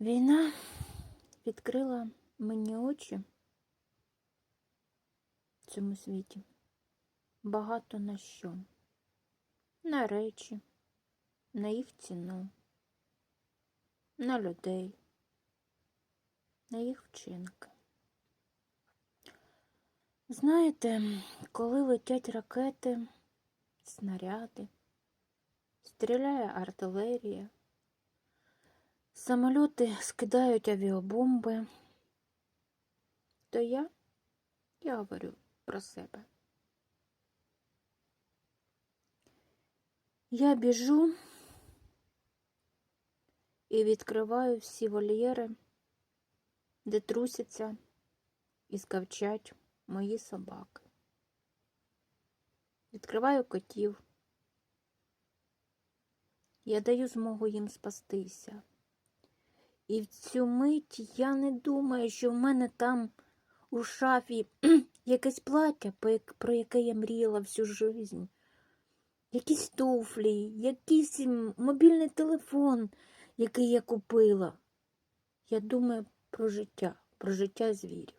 Війна відкрила мені очі в цьому світі. Багато на що. На речі, на їх ціну, на людей, на їх вчинки. Знаєте, коли летять ракети, снаряди, стріляє артилерія, самоліти скидають авіабомби, то я, я говорю про себе. Я біжу і відкриваю всі вольєри, де трусяться і скавчать мої собаки. Відкриваю котів. Я даю змогу їм спастися. І в цю мить я не думаю, що в мене там у шафі якесь плаття, про яке я мріяла всю жизнь. Якісь туфлі, якийсь мобільний телефон, який я купила. Я думаю про життя, про життя звірів.